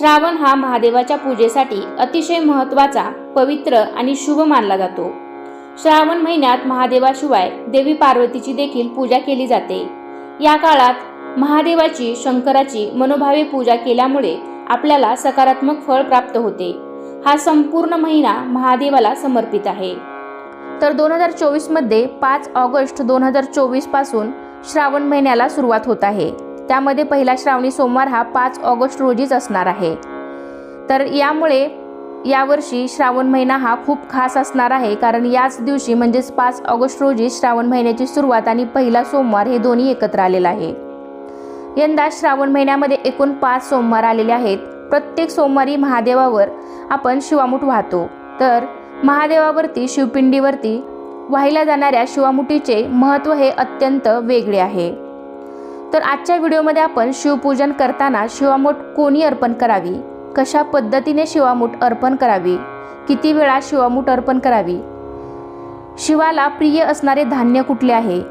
श्रावण हा महादेवाच्या पूजेसाठी अतिशय महत्त्वाचा पवित्र आणि शुभ मानला जातो. श्रावण महिन्यात महादेवाशिवाय देवी पार्वतीची देखील पूजा केली जाते. या काळात महादेवाची शंकराची मनोभावे पूजा केल्यामुळे आपल्याला सकारात्मक फळ प्राप्त होते. हा संपूर्ण महिना महादेवाला समर्पित आहे. तर दोन हजार चोवीसमध्ये पाच ऑगस्ट दोन हजार चोवीसपासून श्रावण महिन्याला सुरुवात होत आहे. त्यामध्ये पहिला श्रावणी सोमवार हा पाच ऑगस्ट रोजीच असणार आहे. तर यामुळे यावर्षी श्रावण महिना हा खूप खास असणार आहे कारण याच दिवशी म्हणजेच पाच ऑगस्ट रोजी श्रावण महिन्याची सुरुवात आणि पहिला सोमवार हे दोन्ही एकत्र आलेलं आहे. यंदा श्रावण महिन्यामध्ये एकूण पाच सोमवार आलेले आहेत. प्रत्येक सोमवारी महादेवावर आपण शिवामूठ वाहतो. तर महादेवावरती शिवपिंडीवरती वाहिल्या जाणाऱ्या शिवामुठीचे महत्त्व हे अत्यंत वेगळे आहे. तर आजच्या व्हिडिओमध्ये आपण शिवपूजन करताना शिवामूठ कोणी अर्पण करावी? कशा पद्धतीने शिवामूठ अर्पण करावी? किती वेळा शिवामूठ अर्पण करावी? शिवाला प्रिय असणारे धान्य कुठले आहे?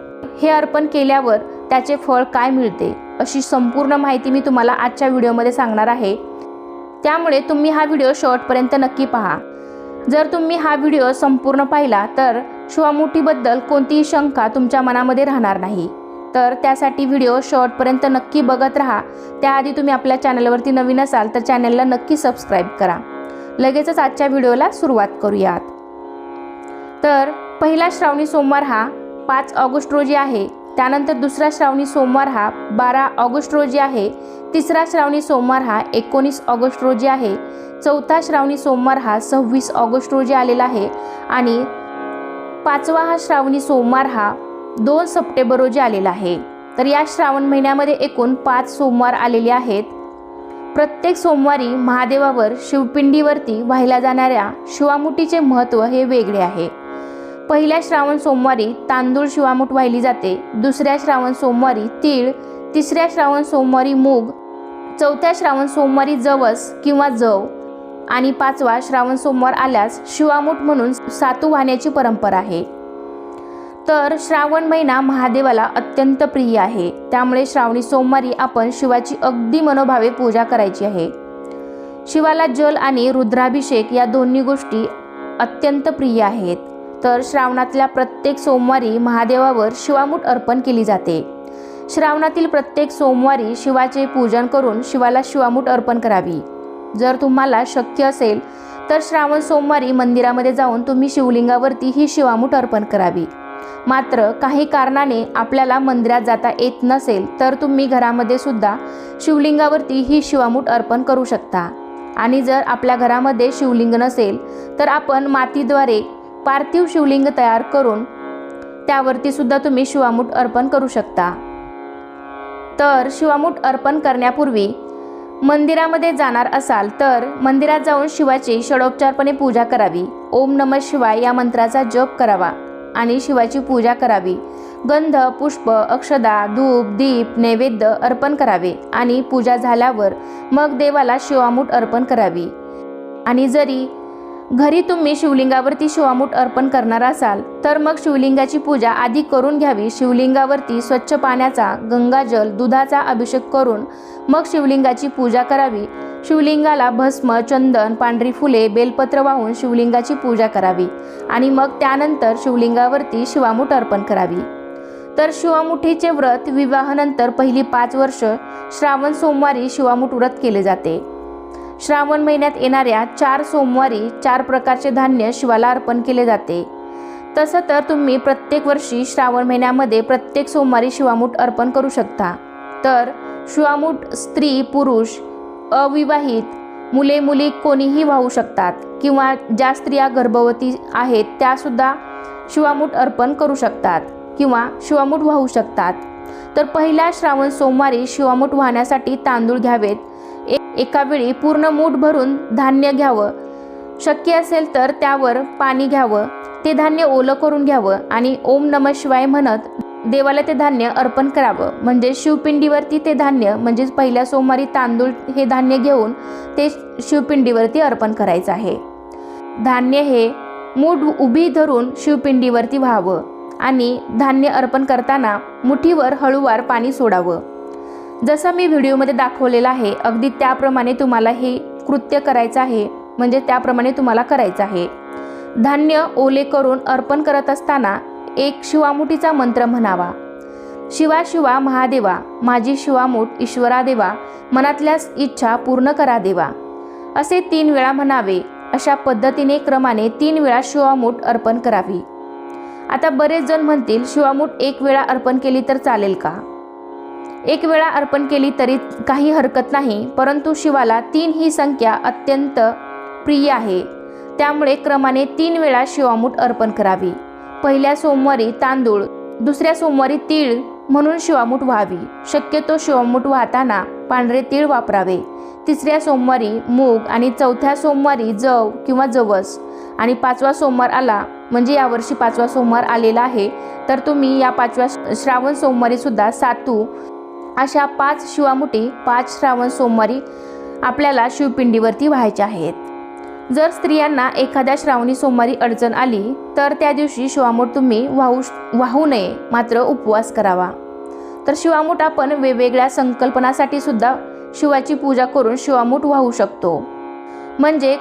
हे अर्पण केल्यावर त्याचे फळ काय मिळते? अशी संपूर्ण माहिती मी तुम्हाला आजच्या व्हिडिओमध्ये सांगणार आहे. त्यामुळे तुम्ही हा व्हिडिओ शेवटपर्यंत नक्की पहा. जर तुम्ही हा व्हिडिओ संपूर्ण पाहिला तर शिवामुठीबद्दल कोणतीही शंका तुमच्या मनामध्ये राहणार नाही. तर त्यासाठी व्हिडिओ शॉर्टपर्यंत नक्की बघत राहा. त्याआधी तुम्ही आपल्या चॅनलवरती नवीन असाल तर चॅनलला नक्की सबस्क्राईब करा. लगेचच आजच्या व्हिडिओला सुरुवात करूयात. तर पहिला श्रावणी सोमवार हा पाच ऑगस्ट रोजी आहे. त्यानंतर दुसरा श्रावणी सोमवार हा बारा ऑगस्ट रोजी आहे. तिसरा श्रावणी सोमवार हा एकोणीस ऑगस्ट रोजी आहे. चौथा श्रावणी सोमवार हा सव्वीस ऑगस्ट रोजी आलेला आहे. आणि पाचवा हा श्रावणी सोमवार हा दोन सप्टेंबर रोजी आलेला आहे. तर या श्रावण महिन्यामध्ये एकूण पाच सोमवार आलेले आहेत. प्रत्येक सोमवारी महादेवावर शिवपिंडीवरती वाहिल्या जाणाऱ्या शिवामुठीचे महत्त्व हे वेगळे आहे. पहिल्या श्रावण सोमवारी तांदूळ शिवामूठ वाहिली जाते. दुसऱ्या श्रावण सोमवारी तीळ. तिसऱ्या श्रावण सोमवारी मूग. चौथ्या श्रावण सोमवारी जवस किंवा जव. आणि पाचवा श्रावण सोमवार आल्यास शिवामूठ म्हणून सातू वाहण्याची परंपरा आहे. तर श्रावण महिना महादेवाला अत्यंत प्रिय आहे. त्यामुळे श्रावणी सोमवारी आपण शिवाची अगदी मनोभावे पूजा करायची आहे. शिवाला जल आणि रुद्राभिषेक या दोन्ही गोष्टी अत्यंत प्रिय आहेत. तर श्रावणातल्या प्रत्येक सोमवारी महादेवावर शिवामूठ अर्पण केली जाते. श्रावणातील प्रत्येक सोमवारी शिवाचे पूजन करून शिवाला शिवामूठ अर्पण करावी. जर तुम्हाला शक्य असेल तर श्रावण सोमवारी मंदिरामध्ये जाऊन तुम्ही शिवलिंगावरती ही शिवामूठ अर्पण करावी. मात्र काही कारणाने आपल्याला मंदिरात जाता येत नसेल तर तुम्ही घरामध्ये सुद्धा शिवलिंगावरती ही शिवामूठ अर्पण करू शकता. आणि जर आपल्या घरामध्ये शिवलिंग नसेल तर आपण मातीद्वारे पार्थिव शिवलिंग तयार करून त्यावरती सुद्धा तुम्ही शिवामूठ अर्पण करू शकता. तर शिवामूठ अर्पण करण्यापूर्वी मंदिरामध्ये जाणार असाल तर मंदिरात जाऊन शिवाची षडोपचारपणे पूजा करावी. ओम नम शिवाय या मंत्राचा जप करावा. आणि शिवाची पूजा करावी. गंध पुष्प अक्षदा धूप दीप नैवेद्य अर्पण करावे आणि पूजा झाल्यावर मग देवाला शिवामूठ अर्पण करावी. आणि जरी घरी तुम्ही शिवलिंगावरती शिवामूठ अर्पण करणार असाल तर मग शिवलिंगाची पूजा आधी करून घ्यावी. शिवलिंगावरती स्वच्छ पाण्याचा गंगाजल दुधाचा अभिषेक करून मग शिवलिंगाची पूजा करावी. शिवलिंगाला भस्म चंदन पांढरी फुले बेलपत्र वाहून शिवलिंगाची पूजा करावी आणि मग त्यानंतर शिवलिंगावरती शिवामूठ अर्पण करावी. तर शिवामुठीचे व्रत विवाहानंतर पहिली पाच वर्ष श्रावण सोमवारी शिवामुठ व्रत केले जाते. श्रावण महिन्यात येणाऱ्या चार सोमवारी चार प्रकारचे धान्य शिवाला अर्पण केले जाते. तसं तर तुम्ही प्रत्येक वर्षी श्रावण महिन्यामध्ये प्रत्येक सोमवारी शिवामूठ अर्पण करू शकता. तर शिवामूठ स्त्री पुरुष अविवाहित. मुले मुली कोणीही वाहू शकतात किंवा ज्या स्त्रिया गर्भवती आहेत त्यासुद्धा शिवामूठ अर्पण करू शकतात किंवा शिवामूठ वाहू शकतात. तर पहिल्या श्रावण सोमवारी शिवामूठ वाहण्यासाठी तांदूळ घ्यावेत. एका वेळी पूर्ण मूठ भरून धान्य घ्यावं. शक्य असेल तर त्यावर पाणी घ्यावं. ते धान्य ओलं करून घ्यावं आणि ओम नम शिवाय म्हणत देवाला ते धान्य अर्पण करावं. म्हणजे शिवपिंडीवरती ते धान्य म्हणजेच पहिल्या सोमवारी तांदूळ हे धान्य घेऊन ते शिवपिंडीवरती अर्पण करायचं आहे. धान्य हे मूठ उभी धरून शिवपिंडीवरती व्हावं आणि धान्य अर्पण करताना मुठीवर हळूवार पाणी सोडावं. जसं मी व्हिडिओमध्ये दाखवलेलं आहे अगदी त्याप्रमाणे तुम्हाला हे कृत्य करायचं आहे म्हणजे त्याप्रमाणे तुम्हाला करायचं आहे. धान्य ओले करून अर्पण करत असताना एक शिवामुठीचा मंत्र म्हणावा. शिवा शिवा महादेवा माझी शिवामूठ ईश्वरा देवा मनातल्या इच्छा पूर्ण करा देवा. असे तीन वेळा म्हणावे. अशा पद्धतीने क्रमाने तीन वेळा शिवामूठ अर्पण करावी. आता बरेच जण म्हणतील शिवामूठ एक वेळा अर्पण केली तर चालेल का? एक वेळा अर्पण केली तरी काही हरकत नाही परंतु शिवाला तीन ही संख्या अत्यंत प्रिय आहे. त्यामुळे क्रमाने तीन वेळा शिवामूठ अर्पण करावी. पहिल्या सोमवारी तांदूळ दुसऱ्या सोमवारी तीळ म्हणून शिवामूठ व्हावी. शक्यतो शिवामूठ वाहताना पांढरे तीळ वापरावे. तिसऱ्या सोमवारी मूग आणि चौथ्या सोमवारी जव किंवा जवस. आणि पाचवा सोमवार आला म्हणजे यावर्षी पाचवा सोमवार आलेला आहे तर तुम्ही या पाचव्या श्रावण सोमवारीसुद्धा सातू अशा पाच शिवामुठी पाच श्रावण सोमवारी आपल्याला शिवपिंडीवरती व्हायच्या आहेत. जर स्त्रियांना एखाद्या श्रावणी सोमवारी अडचण आली तर त्या दिवशी शिवामूठ तुम्ही वाहू वाहू नये मात्र उपवास करावा. तर शिवामूठ आपण वेगवेगळ्या संकल्पनासाठी सुद्धा शिवाची पूजा करून शिवामूठ वाहू शकतो. म्हणजे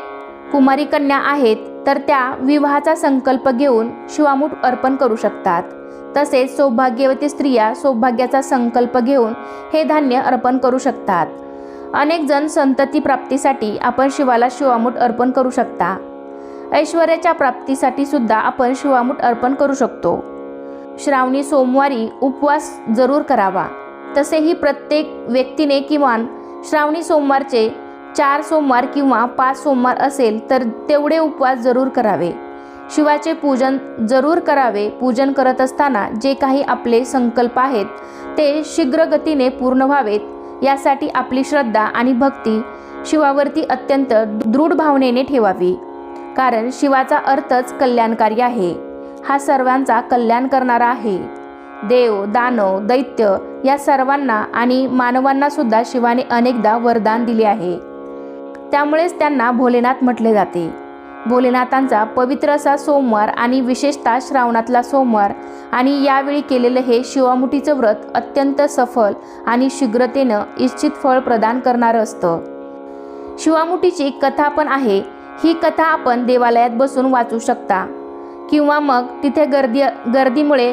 कुमारी कन्या आहेत तर त्या विवाहाचा संकल्प घेऊन शिवामूठ अर्पण करू शकतात. तसेच सौभाग्यवती स्त्रिया सौभाग्याचा संकल्प घेऊन हे धान्य अर्पण करू शकतात. अनेक जण संतती प्राप्तीसाठी आपण शिवाला शिवामूठ अर्पण करू शकता. ऐश्वर्याच्या प्राप्तीसाठी सुद्धा आपण शिवामूठ अर्पण करू शकतो. श्रावणी सोमवारी उपवास जरूर करावा. तसेही प्रत्येक व्यक्तीने किमान श्रावणी सोमवारचे चार सोमवार किंवा पाच सोमवार असेल तर तेवढे उपवास जरूर करावे. शिवाचे पूजन जरूर करावे. पूजन करत असताना जे काही आपले संकल्प आहेत ते शीघ्रगतीने पूर्ण व्हावेत. यासाठी आपली श्रद्धा आणि भक्ती शिवावरती अत्यंत दृढ भावनेने ठेवावी. कारण शिवाचा अर्थच कल्याणकारी आहे. हा सर्वांचा कल्याण करणारा आहे. देव दानव दैत्य या सर्वांना आणि मानवांना सुद्धा शिवाने अनेकदा वरदान दिले आहे. त्यामुळेच त्यांना भोलेनाथ म्हटले जाते. भोलेनाथांचा पवित्र असा सोमवार आणि विशेषतः श्रावणातला सोमवार आणि यावेळी केलेलं हे शिवामुठीचं व्रत अत्यंत सफल आणि शीघ्रतेनं इच्छित फळ प्रदान करणारं असतं. शिवामुठीची कथा पण आहे. ही कथा आपण देवालयात बसून वाचू शकता. किंवा मग तिथे गर्दी गर्दीमुळे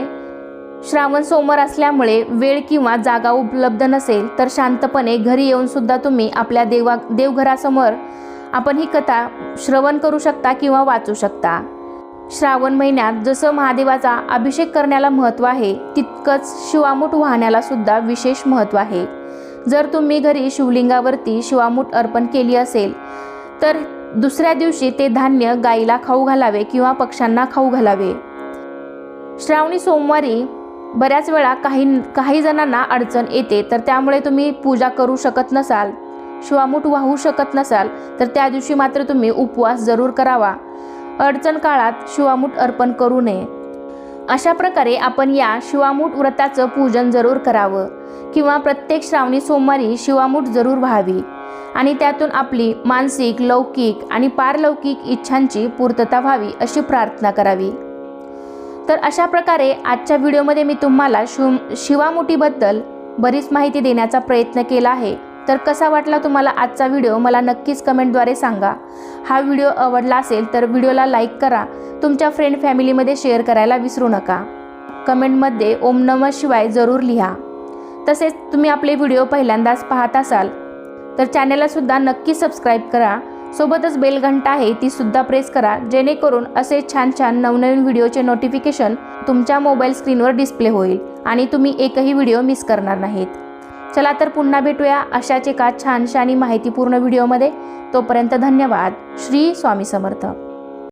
श्रावण सोमवार असल्यामुळे वेळ किंवा जागा उपलब्ध नसेल तर शांतपणे घरी येऊन सुद्धा तुम्ही आपल्या देवा देवघरासमोर आपण ही कथा श्रवण करू शकता किंवा वाचू शकता. श्रावण महिन्यात जसं महादेवाचा अभिषेक करण्याला महत्त्व आहे तितकंच शिवामूठ वाहण्याला सुद्धा विशेष महत्त्व आहे. जर तुम्ही घरी शिवलिंगावरती शिवामूठ अर्पण केली असेल तर दुसऱ्या दिवशी ते धान्य गाईला खाऊ घालावे किंवा पक्ष्यांना खाऊ घालावे. श्रावणी सोमवारी बऱ्याच वेळा काही काही जणांना अडचण येते तर त्यामुळे तुम्ही पूजा करू शकत नसाल. शिवामूठ वाहू शकत नसाल तर त्या दिवशी मात्र तुम्ही उपवास जरूर करावा. अडचण काळात शिवामूठ अर्पण करू नये. अशा प्रकारे आपण या शिवामूठ व्रताचं पूजन जरूर करावं किंवा प्रत्येक श्रावणी सोमवारी शिवामूठ जरूर व्हावी आणि त्यातून आपली मानसिक लौकिक आणि पारलौकिक इच्छांची पूर्तता व्हावी अशी प्रार्थना करावी. तर अशा प्रकारे आजच्या व्हिडिओमध्ये मी तुम्हाला शिव शिवामुठीबद्दल बरीच माहिती देण्याचा प्रयत्न केला आहे. तर कसा वाटला तुम्हाला आजचा व्हिडिओ? मला नक्कीच कमेंटद्वारे सांगा. हा व्हिडिओ आवडला असेल तर व्हिडिओला लाईक करा. तुमच्या फ्रेंड फॅमिलीमध्ये शेअर करायला विसरू नका. कमेंटमध्ये ओम नम शिवाय जरूर लिहा. तसेच तुम्ही आपले व्हिडिओ पहिल्यांदाच पाहत असाल तर चॅनेललासुद्धा नक्की सबस्क्राईब करा. सोबतच बेल घंटा आहे ती सुद्धा प्रेस करा जेणेकरून असे छान छान नवनवीन व्हिडिओचे नोटिफिकेशन तुमच्या मोबाईल स्क्रीनवर डिस्प्ले होईल आणि तुम्ही एकही व्हिडिओ मिस करणार नाहीत. चला तर पुन्हा भेटूया अशाच एका छानशा आणि माहितीपूर्ण व्हिडिओमध्ये. तोपर्यंत धन्यवाद. श्री स्वामी समर्थ.